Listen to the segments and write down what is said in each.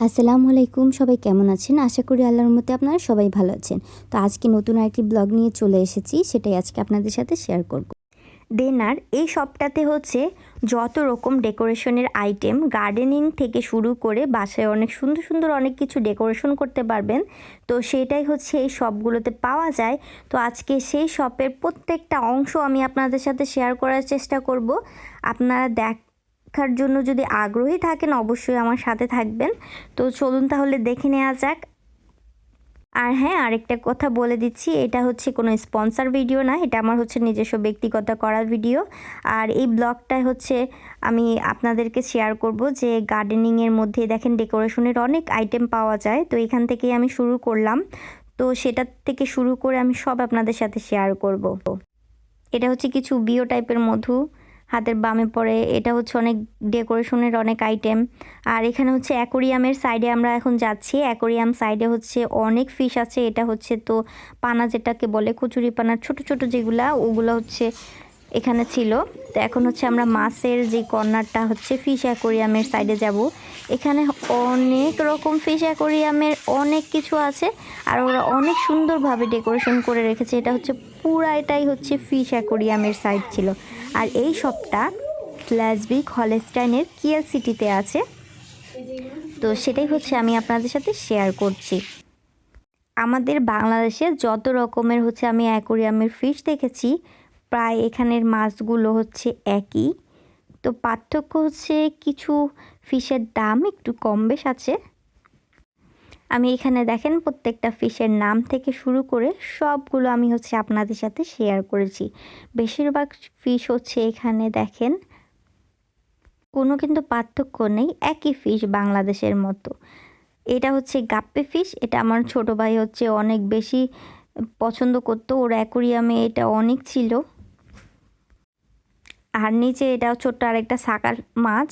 আসসালামু আলাইকুম, সবাই কেমন আছেন? আশা করি আল্লাহর মতে আপনারা সবাই ভালো আছেন। তো আজকে নতুন আরেকটি ব্লগ নিয়ে চলে এসেছি, সেটাই আজকে আপনাদের সাথে শেয়ার করব। দেনার এই শপটাতে হচ্ছে যত রকম ডেকোরেশনের আইটেম গার্ডেনিং থেকে শুরু করে বাসায় অনেক সুন্দর সুন্দর অনেক কিছু ডেকোরেশন করতে পারবেন। তো সেটাই হচ্ছে এই শপগুলোতে পাওয়া যায়। তো আজকে সেই শপের প্রত্যেকটা অংশ আমি আপনাদের সাথে শেয়ার করার চেষ্টা করব। আপনারা দেখ দেখার জন্য যদি আগ্রহী থাকেন, অবশ্যই আমার সাথে থাকবেন। তো চলুন তাহলে দেখে নেওয়া যাক। আর হ্যাঁ আরেকটা কথা বলে দিচ্ছি, এটা হচ্ছে কোনো স্পন্সার ভিডিও না, এটা আমার হচ্ছে নিজস্ব ব্যক্তিগত করা ভিডিও। আর এই ব্লগটাই হচ্ছে আমি আপনাদেরকে শেয়ার করব যে গার্ডেনিংয়ের মধ্যে দেখেন ডেকোরেশনের অনেক আইটেম পাওয়া যায়, তো এখান থেকেই আমি শুরু করলাম। তো সেটা থেকে শুরু করে আমি সব আপনাদের সাথে শেয়ার করব। এটা হচ্ছে কিছু বিও টাইপের মধু। হাতের বামে পড়ে। এটা হচ্ছে অনেক ডেকোরেশনের অনেক আইটেম। আর এখানে হচ্ছে অ্যাকোরিয়ামের সাইডে আমরা এখন যাচ্ছি। অ্যাকোরিয়াম সাইডে হচ্ছে অনেক ফিশ আছে। এটা হচ্ছে তো পানা যেটাকে বলে কচুরি পানার ছোট ছোট যেগুলা, ওগুলো হচ্ছে এখানে ছিল। তো এখন হচ্ছে আমরা মাছের যে কর্নারটা হচ্ছে ফিশ অ্যাকোরিয়ামের সাইডে যাব। এখানে অনেক রকম ফিশ অ্যাকোরিয়ামের অনেক কিছু আছে আর ওরা অনেক সুন্দরভাবে ডেকোরেশন করে রেখেছে। এটা হচ্ছে পুরাইটাই হচ্ছে ফিশ অ্যাকোরিয়ামের সাইড ছিল। আর এই শপটা স্ল্যাজবিক হলেস্টাইনের কিয়েল সিটিতে আছে। তো সেটাই হচ্ছে আমি আপনাদের সাথে শেয়ার করছি। আমাদের বাংলাদেশে যত রকমের হচ্ছে আমি অ্যাকোরিয়ামের ফিশ দেখেছি প্রায় এখানের মাছগুলো হচ্ছে একই। তো পার্থক্য হচ্ছে কিছু ফিশের দাম একটু কম বেশ আছে। আমি এখানে দেখেন প্রত্যেকটা ফিশের নাম থেকে শুরু করে সবগুলো আমি হচ্ছে আপনাদের সাথে শেয়ার করেছি। বেশিরভাগ ফিশ হচ্ছে এখানে দেখেন, কোনো কিন্তু পার্থক্য নেই, একই ফিশ বাংলাদেশের মতো। এটা হচ্ছে গাপ্পে ফিশ এটা আমার ছোট ভাই হচ্ছে অনেক বেশি পছন্দ করতো, ওর অ্যাকোরিয়ামে এটা অনেক ছিল। আর নিচে এটাও ছোট্ট আরেকটা সাকার মাছ।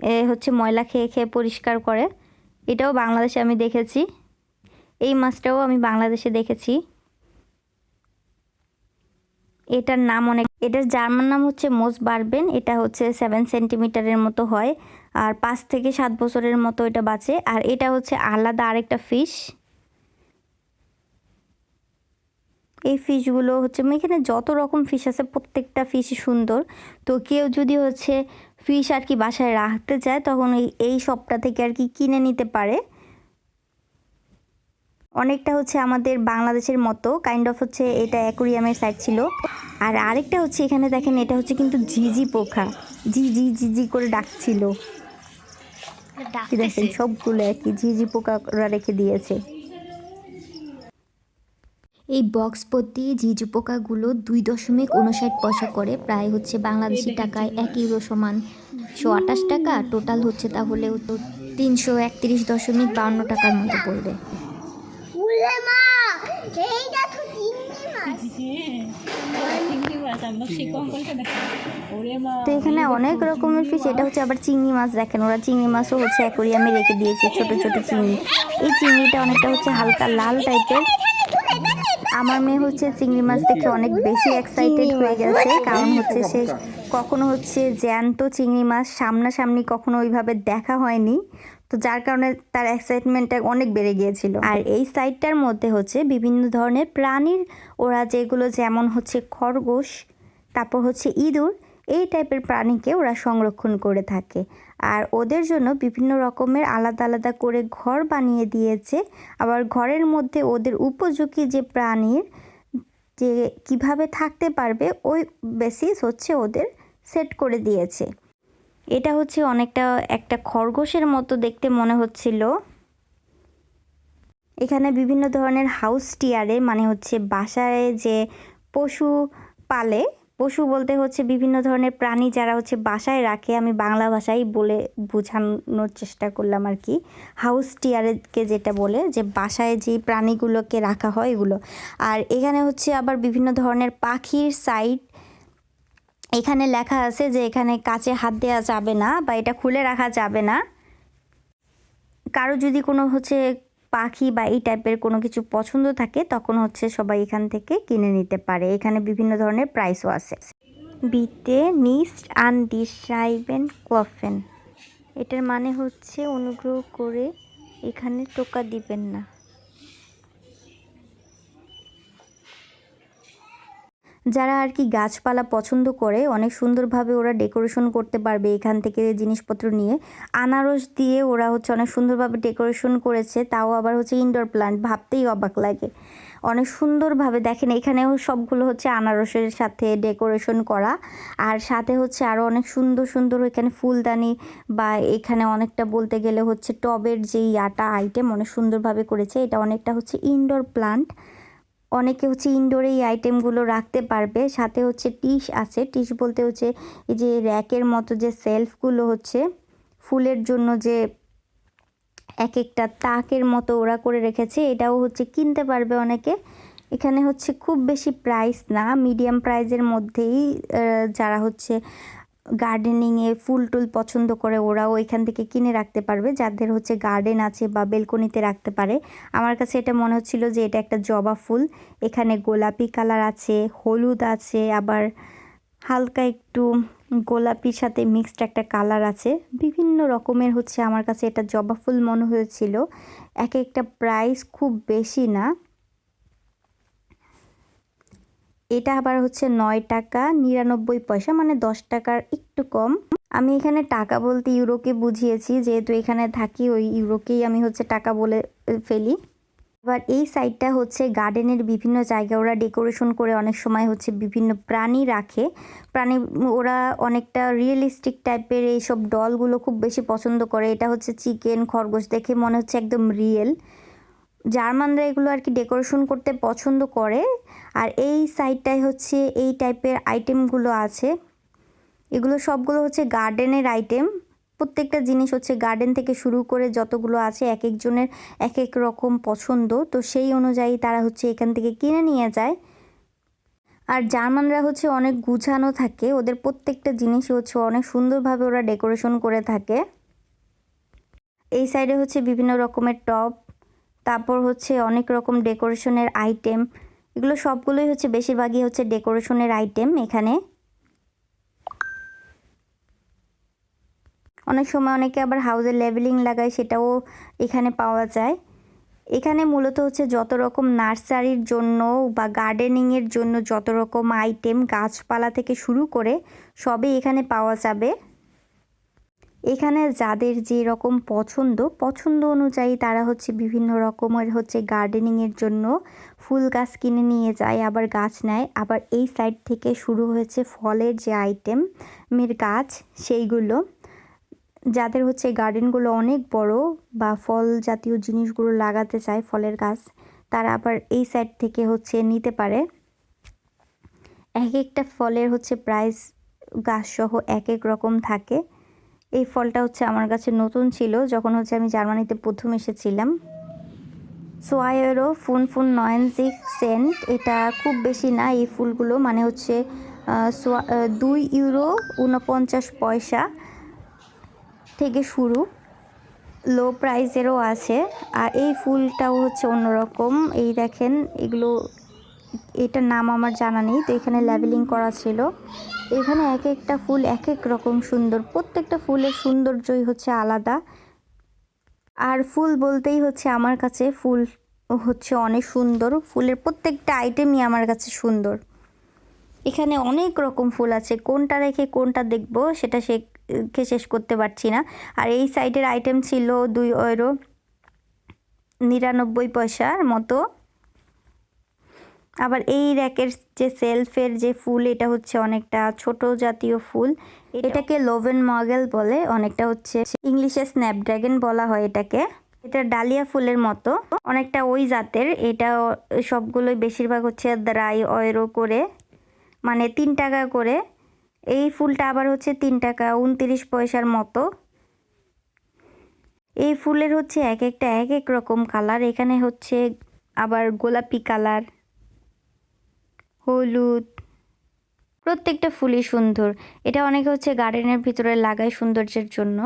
এ হচ্ছে ময়লা খেয়ে খেয়ে পরিষ্কার করে। এটাও বাংলাদেশে আমি দেখেছি। এই মাছটাও আমি বাংলাদেশে দেখেছি। এটার নাম অনেক এটার জার্মান নাম হচ্ছে মোজ বারবেন এটা হচ্ছে সেভেন সেন্টিমিটারের মতো হয়। আর পাঁচ থেকে সাত বছরের মতো এটা বাঁচে। আর এটা হচ্ছে আলাদা আরেকটা ফিশ এই ফিশগুলো হচ্ছে এখানে যত রকম ফিশ আছে প্রত্যেকটা ফিশই সুন্দর। তো কেউ যদি হচ্ছে ফিশ আর কি বাসায় রাখতে চায় তখন এই এই শপটা থেকে আর কি কিনে নিতে পারে। অনেকটা হচ্ছে আমাদের বাংলাদেশের মতো কাইন্ড অফ হচ্ছে এটা অ্যাকোরিয়ামের সাইড ছিল। আর আরেকটা হচ্ছে এখানে দেখেন এটা হচ্ছে কিন্তু ঝিঝি পোখা। ঝি ঝি ঝি ঝি করে ডাকছিল দেখেন সবগুলো একই ঝিঝি পোকা ওরা রেখে দিয়েছে। এই বক্স প্রতি ঝিঝু পোকাগুলো দুই দশমিক উনষাট পয়সা করে প্রায় হচ্ছে বাংলাদেশি টাকায় এক ইউরো সমান। শো আঠাশ টাকা টোটাল হচ্ছে তাহলে তো তিনশো একত্রিশ দশমিক বাউন্ন টাকার মতো পড়বে। তো এখানে অনেক রকমের ফিশ এটা হচ্ছে আবার চিংড়ি মাছ দেখেন ওরা চিংড়ি মাছও হচ্ছে অ্যাকোরিয়ামে রেখে দিয়েছে ছোট ছোট চিংড়ি। এই চিংড়িটা অনেকটা হচ্ছে হালকা লাল টাইপের আমার মেয়ে হচ্ছে চিংড়ি মাছ দেখে অনেক বেশি এক্সাইটেড হয়ে গেছে। কারণ হচ্ছে সে কখনো হচ্ছে জ্যান্ত চিংড়ি মাছ সামনাসামনি কখনো ওইভাবে দেখা হয়নি। তো যার কারণে তার এক্সাইটমেন্টটা অনেক বেড়ে গিয়েছিল। আর এই সাইটটার মধ্যে হচ্ছে বিভিন্ন ধরনের প্রাণীর ওরা যেগুলো যেমন হচ্ছে খরগোশ, তারপর হচ্ছে ইঁদুর, এই টাইপের প্রাণীকে ওরা সংরক্ষণ করে থাকে। আর ওদের জন্য বিভিন্ন রকমের আলাদা আলাদা করে ঘর বানিয়ে দিয়েছে। আবার ঘরের মধ্যে ওদের উপযোগী যে প্রাণীর যে কীভাবে থাকতে পারবে, ওই বেসিস হচ্ছে ওদের সেট করে দিয়েছে। এটা হচ্ছে অনেকটা একটা খরগোশের মতো দেখতে মনে হচ্ছিল। এখানে বিভিন্ন ধরনের হাউস টিয়ারে মানে হচ্ছে বাসায় যে পশু পালে পশু বলতে হচ্ছে বিভিন্ন ধরনের প্রাণী যারা হচ্ছে বাসায় রাখে। আমি বাংলা ভাষায় বলে বোঝানোর চেষ্টা করলাম আর কি। হাউস টিয়ারকে যেটা বলে যে বাসায় যে প্রাণীগুলোকে রাখা হয় এগুলো। আর এখানে হচ্ছে আবার বিভিন্ন ধরনের পাখির সাইড এখানে লেখা আছে যে এখানে কাছে হাত দেওয়া যাবে না বা এটা খুলে রাখা যাবে না। কারও যদি কোনো হচ্ছে পাখি বা এই টাইপের কোনো কিছু পছন্দ থাকে, তখন হচ্ছে সবাই এখান থেকে কিনে নিতে পারে। এখানে বিভিন্ন ধরনের প্রাইসও আছে। বিতে নিস্ট আন ডিসাইবেন কফেন এটার মানে হচ্ছে অনুগ্রহ করে এখানে টোকা দিবেন না। যারা আর কি গাছপালা পছন্দ করে, অনেক সুন্দরভাবে ওরা ডেকোরেশন করতে পারবে এখান থেকে জিনিসপত্র নিয়ে। আনারস দিয়ে ওরা হচ্ছে অনেক সুন্দরভাবে ডেকোরেশন করেছে, তাও আবার হচ্ছে ইনডোর প্লান্ট ভাবতেই অবাক লাগে। অনেক সুন্দরভাবে দেখেন, এখানেও সবগুলো হচ্ছে আনারসের সাথে ডেকোরেশন করা। আর সাথে হচ্ছে আরও অনেক সুন্দর সুন্দর এখানে ফুলদানি বা এখানে অনেকটা বলতে গেলে হচ্ছে টবের যেই আটা আইটেম অনেক সুন্দরভাবে করেছে, এটা অনেকটা হচ্ছে ইনডোর প্লান্ট অনেকে হচ্ছে ইনডোরে এই আইটেমগুলো রাখতে পারবে। সাথে হচ্ছে টিস আছে। টিস বলতে হচ্ছে এই যে র্যাকের মতো যে সেলফগুলো হচ্ছে, ফুলের জন্য যে এক একটা তাকের মতো ওরা করে রেখেছে, এটাও হচ্ছে কিনতে পারবে অনেকে। এখানে হচ্ছে খুব বেশি প্রাইস না মিডিয়াম প্রাইজের মধ্যেই যারা হচ্ছে গার্ডেনিংয়ে ফুল টুল পছন্দ করে ওরাও এখান থেকে কিনে রাখতে পারবে। যাদের হচ্ছে গার্ডেন আছে বা বেলকনিতে রাখতে পারে। আমার কাছে এটা মনে হচ্ছিল যে এটা একটা জবা ফুল। এখানে গোলাপি কালার আছে, হলুদ আছে, আবার হালকা একটু গোলাপির সাথে মিক্সড একটা কালার আছে। বিভিন্ন রকমের হচ্ছে আমার কাছে এটা জবা ফুল মনে হয়েছিল। এক একটা প্রাইস খুব বেশি না। এটা আবার হচ্ছে নয় টাকা নিরানব্বই পয়সা মানে দশ টাকার একটু কম। আমি এখানে টাকা বলতে ইউরোকে বুঝিয়েছি, যেহেতু এখানে থাকি, ওই ইউরোকেই আমি হচ্ছে টাকা বলে ফেলি। আবার এই সাইডটা হচ্ছে গার্ডেনের বিভিন্ন জায়গায় ওরা ডেকোরেশন করে অনেক সময় হচ্ছে বিভিন্ন প্রাণী রাখে। প্রাণী, ওরা অনেকটা রিয়েলিস্টিক টাইপের এইসব ডলগুলো খুব বেশি পছন্দ করে। এটা হচ্ছে চিকেন, খরগোশ, দেখে মনে হচ্ছে একদম রিয়েল। জার্মানরা এগুলো আর কি ডেকোরেশন করতে পছন্দ করে। আর এই সাইডটায় হচ্ছে এই টাইপের আইটেমগুলো আছে। এগুলো সবগুলো হচ্ছে গার্ডেনের আইটেম। প্রত্যেকটা জিনিস হচ্ছে গার্ডেন থেকে শুরু করে যতগুলো আছে এক একজনের এক এক রকম পছন্দ। তো সেই অনুযায়ী তারা হচ্ছে এখান থেকে কিনে নিয়ে যায়। আর জার্মানরা হচ্ছে অনেক গুছানো থাকে। ওদের প্রত্যেকটা জিনিস হচ্ছে অনেক সুন্দরভাবে ওরা ডেকোরেশন করে থাকে। এই সাইডে হচ্ছে বিভিন্ন রকমের টপ তারপর হচ্ছে অনেক রকম ডেকোরেশনের আইটেম। এগুলো সবগুলোই হচ্ছে বেশিরভাগই হচ্ছে ডেকোরেশনের আইটেম এখানে। অনেক সময় অনেকে আবার হাউজের লেভেলিং লাগায়, সেটাও এখানে পাওয়া যায়। এখানে মূলত হচ্ছে যত রকম নার্সারির জন্য বা গার্ডেনিংয়ের জন্য যত রকম আইটেম গাছপালা থেকে শুরু করে সবই এখানে পাওয়া যাবে। এখানে যাদের যে রকম পছন্দ পছন্দ অনুযায়ী তারা হচ্ছে বিভিন্ন রকমের হচ্ছে গার্ডেনিংয়ের জন্য ফুল গাছ কিনে নিয়ে যায়, আবার গাছ নেয়। আবার এই সাইড থেকে শুরু হয়েছে ফলের যে আইটেমের গাছ, সেইগুলো। যাদের হচ্ছে গার্ডেনগুলো অনেক বড় বা ফল জাতীয় জিনিসগুলো লাগাতে চায় ফলের গাছ, তারা আবার এই সাইড থেকে হচ্ছে নিতে পারে। এক একটা ফলের হচ্ছে প্রাইস গাছসহ এক এক রকম থাকে। এই ফলটা হচ্ছে আমার কাছে নতুন ছিল, যখন হচ্ছে আমি জার্মানিতে প্রথম এসেছিলাম। সোয়াইয়েরও ফুন ফুন নয়েন সিক্স সেন্ট, এটা খুব বেশি না এই ফুলগুলো মানে হচ্ছে দুই ইউরো উনপঞ্চাশ পয়সা থেকে শুরু। লো প্রাইসেরও আছে। আর এই ফুলটাও হচ্ছে অন্যরকম। এই দেখেন, এগুলো এটার নাম আমার জানা নেই, তো এখানে লেবেলিং করা ছিল। এখানে এক একটা ফুল এক এক রকম সুন্দর, প্রত্যেকটা ফুলের সৌন্দর্যই হচ্ছে আলাদা। আর ফুল বলতেই হচ্ছে আমার কাছে ফুল হচ্ছে অনেক সুন্দর, ফুলের প্রত্যেকটা আইটেমই আমার কাছে সুন্দর। এখানে অনেক রকম ফুল আছে, কোনটা রেখে কোনটা দেখব সেটা শেখে শেষ করতে পারছি না। আর এই সাইডের আইটেম ছিল দুই ওয়েরো নিরানব্বই পয়সার মতো। আবার এই র্যাকের যে সেলফের যে ফুল এটা হচ্ছে অনেকটা ছোট জাতীয় ফুল। এটাকে লোভেন মগেল বলে অনেকটা হচ্ছে ইংলিশে স্ন্যাপড্রাগন বলা হয় এটাকে। এটা ডালিয়া ফুলের মতো অনেকটা ওই জাতের। এটা সবগুলোই বেশিরভাগ হচ্ছে দ্রাই অয়েরো করে মানে তিন টাকা করে। এই ফুলটা আবার হচ্ছে তিন টাকা উনত্রিশ পয়সার মতো। এই ফুলের হচ্ছে এক একটা এক এক রকম কালার। এখানে হচ্ছে আবার গোলাপি কালার। হলুদ। প্রত্যেকটা ফুলই সুন্দর। এটা অনেকে হচ্ছে গার্ডেনের ভিতরে লাগায় সৌন্দর্যের জন্য।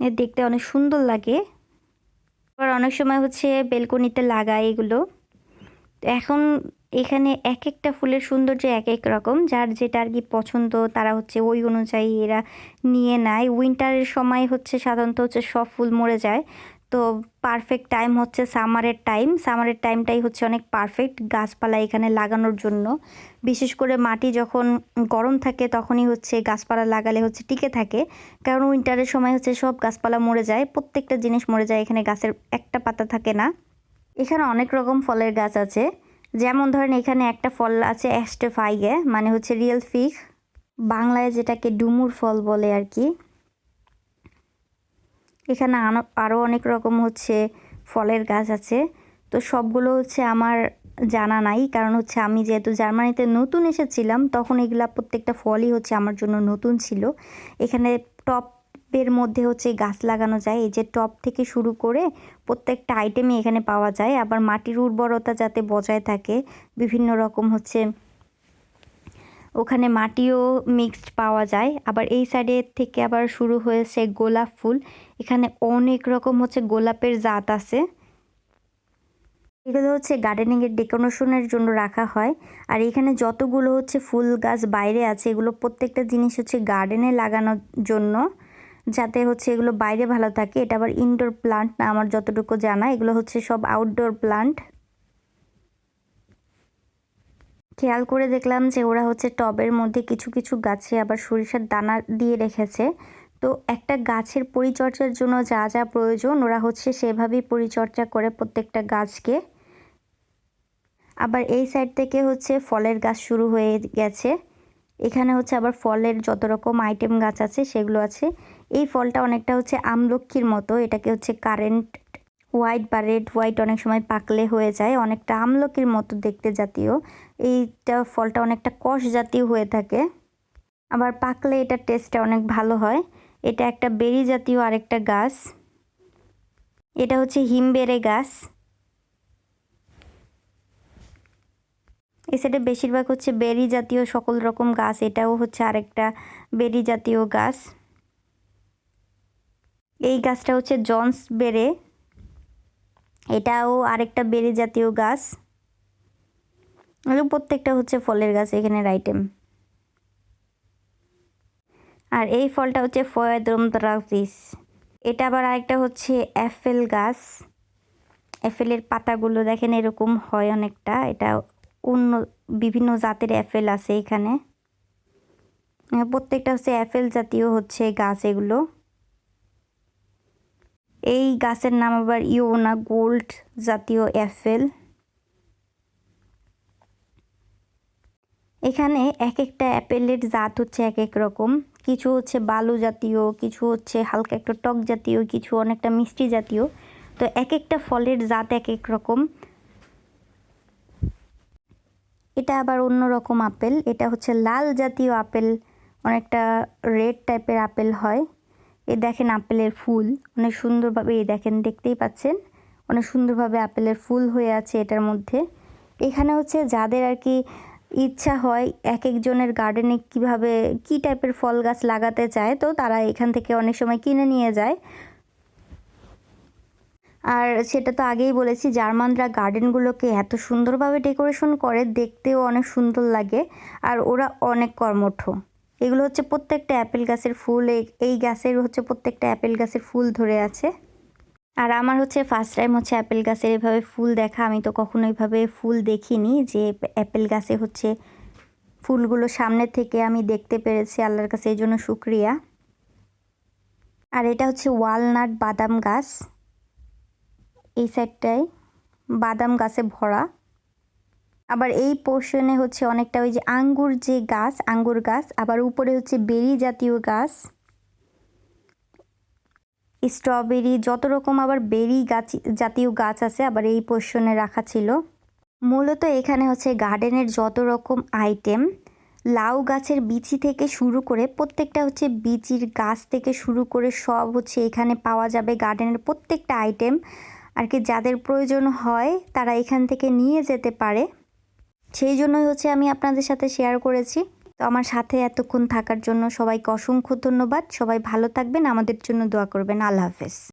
দেখতে অনেক সুন্দর লাগে। আবার অনেক সময় হচ্ছে বেলকনিতে লাগায় এগুলো। এখন এখানে এক একটা ফুলের সৌন্দর্য এক এক রকম। যার যেটা আর কি পছন্দ, তারা হচ্ছে ওই অনুযায়ী এরা নিয়ে নেয়। উইন্টারের সময় হচ্ছে সাধারণত হচ্ছে সব ফুল মরে যায়। তো পারফেক্ট টাইম হচ্ছে সামারের টাইম সামারের টাইমটাই হচ্ছে অনেক পারফেক্ট গাছপালা এখানে লাগানোর জন্য। বিশেষ করে মাটি যখন গরম থাকে তখনই হচ্ছে গাছপালা লাগালে হচ্ছে টিকে থাকে। কারণ উইন্টারের সময় হচ্ছে সব গাছপালা মরে যায়, প্রত্যেকটা জিনিস মরে যায়, এখানে গাছের একটা পাতা থাকে না। এখানে অনেক রকম ফলের গাছ আছে। যেমন ধরেন এখানে একটা ফল আছে অ্যাস্টেফাইগে মানে হচ্ছে রিয়েল ফিক বাংলায় যেটাকে ডুমুর ফল বলে আর কি। এখানে আরও অনেক রকম হচ্ছে ফলের গাছ আছে। তো সবগুলো হচ্ছে আমার জানা নাই, কারণ হচ্ছে আমি যেহেতু জার্মানিতে নতুন এসেছিলাম, তখন এগুলা প্রত্যেকটা ফলই হচ্ছে আমার জন্য নতুন ছিল। এখানে টপের মধ্যে হচ্ছে গাছ লাগানো যায়, এই যে টপ থেকে শুরু করে প্রত্যেকটা আইটেমই এখানে পাওয়া যায়। আবার মাটির উর্বরতা যাতে বজায় থাকে, বিভিন্ন রকম হচ্ছে ওখানে মাটিও মিক্সড পাওয়া যায়। আবার এই সাইডে থেকে আবার শুরু হয়েছে গোলাপ ফুল। এখানে অনেক রকম হচ্ছে গোলাপের জাত আছে। এগুলো হচ্ছে গার্ডেনিংয়ের ডেকোরেশনের জন্য রাখা হয়। আর এখানে যতগুলো হচ্ছে ফুল গাছ বাইরে আছে, এগুলো প্রত্যেকটা জিনিস হচ্ছে গার্ডেনে লাগানোর জন্য। যাতে হচ্ছে এগুলো বাইরে ভালো থাকে। এটা আবার ইনডোর প্লান্ট না, আমার যতটুকু জানা, এগুলো হচ্ছে সব আউটডোর প্লান্ট খেয়াল করে দেখলাম যে ওরা হচ্ছে টবের মধ্যে কিছু কিছু গাছে আবার সরিষার দানা দিয়ে রেখেছে। তো একটা গাছের পরিচর্যার জন্য যা যা প্রয়োজন ওরা হচ্ছে সেভাবেই পরিচর্যা করে প্রত্যেকটা গাছকে। আবার এই সাইড থেকে হচ্ছে ফলের গাছ শুরু হয়ে গেছে। এখানে হচ্ছে আবার ফলের যত রকম আইটেম গাছ আছে সেগুলো আছে। এই ফলটা অনেকটা হচ্ছে আমলক্ষীর মতো, এটাকে হচ্ছে কারেন্ট হোয়াইট বা রেড হোয়াইট অনেক সময় পাকলে হয়ে যায়, অনেকটা আমলকির মতো দেখতে জাতীয়। এইটা ফলটা অনেকটা কষ জাতীয় হয়ে থাকে। আবার পাকলে এটার টেস্টটা অনেক ভালো হয়। এটা একটা বেরি জাতীয় আরেকটা গাছ। এটা হচ্ছে হিমবেড়ে গাছ। এ সাইডে বেশিরভাগ হচ্ছে বেরি জাতীয় সকল রকম গাছ, এটাও হচ্ছে আরেকটা বেরি জাতীয় গাছ। এই গাছটা হচ্ছে জন্স বেড়ে এটাও আরেকটা বেরি জাতীয় গাছ। এগুলো প্রত্যেকটা হচ্ছে ফলের গাছ এখানের আইটেম আর এই ফলটা হচ্ছে ফয়েদ্রম দ্রাফিস এটা আবার আরেকটা হচ্ছে অ্যাপেল গাছ। অ্যাপেলের পাতাগুলো দেখেন এরকম হয় অনেকটা। এটা অন্য বিভিন্ন জাতের অ্যাপেল আছে এখানে। প্রত্যেকটা হচ্ছে অ্যাপেল জাতীয় হচ্ছে গাছ এগুলো। এই গাছের নাম আবার ইওনা গোল্ড জাতীয় অ্যাপেল এখানে এক একটা অ্যাপেলের জাত হচ্ছে এক এক রকম। কিছু হচ্ছে বালু জাতীয়, কিছু হচ্ছে হালকা একটা টক জাতীয়, কিছু অনেকটা মিষ্টি জাতীয়। তো এক একটা ফলের জাত এক এক রকম। এটা আবার অন্য রকম আপেল। এটা হচ্ছে লাল জাতীয় আপেল, অনেকটা রেড টাইপের আপেল হয়। এ দেখেন আপেলের ফুল। অনেক সুন্দরভাবে এই দেখেন, দেখতেই পাচ্ছেন? অনেক সুন্দরভাবে আপেলের ফুল হয়ে আছে এটার মধ্যে। এখানে হচ্ছে যাদের আর কি ইচ্ছা হয় এক একজনের গার্ডেনে কীভাবে, কি টাইপের ফল গাছ লাগাতে চায়, তো তারা এখান থেকে অনেক সময় কিনে নিয়ে যায়। আর সেটা তো আগেই বলেছি, জার্মানরা গার্ডেনগুলোকে এত সুন্দরভাবে ডেকোরেশন করে, দেখতেও অনেক সুন্দর লাগে, আর ওরা অনেক কর্মঠ। এগুলো হচ্ছে প্রত্যেকটা অ্যাপেল গাছের ফুল, এই গাছের হচ্ছে প্রত্যেকটা অ্যাপেল গাছের ফুল ধরে আছে। আর আমার হচ্ছে ফার্স্ট টাইম হচ্ছে অ্যাপেল গাছের এভাবে ফুল দেখা, আমি তো কখনো এইভাবে ফুল দেখিনি যে অ্যাপেল গাছে হচ্ছে ফুলগুলো সামনে থেকে আমি দেখতে পেরেছি, আল্লাহর কাছে এই জন্য শুক্রিয়া। আর এটা হচ্ছে ওয়ালনাট বাদাম গাছ, এই সাইডটায় বাদাম গাছে ভরা। আবার এই পোর্শনে হচ্ছে অনেকটা ওই যে আঙ্গুর যে গাছ, আঙ্গুর গাছ, আবার উপরে হচ্ছে বেরি জাতীয় গাছ। স্ট্রবেরি, যত রকম আবার বেরি গাছ, জাতীয় গাছ আছে আবার এই পোর্শনে রাখা ছিল। মূলত এখানে হচ্ছে গার্ডেনের যত রকম আইটেম লাউ গাছের বিচি থেকে শুরু করে প্রত্যেকটা হচ্ছে বিচির গাছ থেকে শুরু করে সব হচ্ছে এখানে পাওয়া যাবে গার্ডেনের প্রত্যেকটা আইটেম আর কি যাদের প্রয়োজন হয় তারা এখান থেকে নিয়ে যেতে পারে। সেই জন্যই হচ্ছে আমি আপনাদের সাথে শেয়ার করেছি। তো আমার সাথে এতক্ষণ থাকার জন্য সবাইকে অসংখ্য ধন্যবাদ। সবাই ভালো থাকবেন, আমাদের জন্য দোয়া করবেন। আল্লাহ হাফেজ।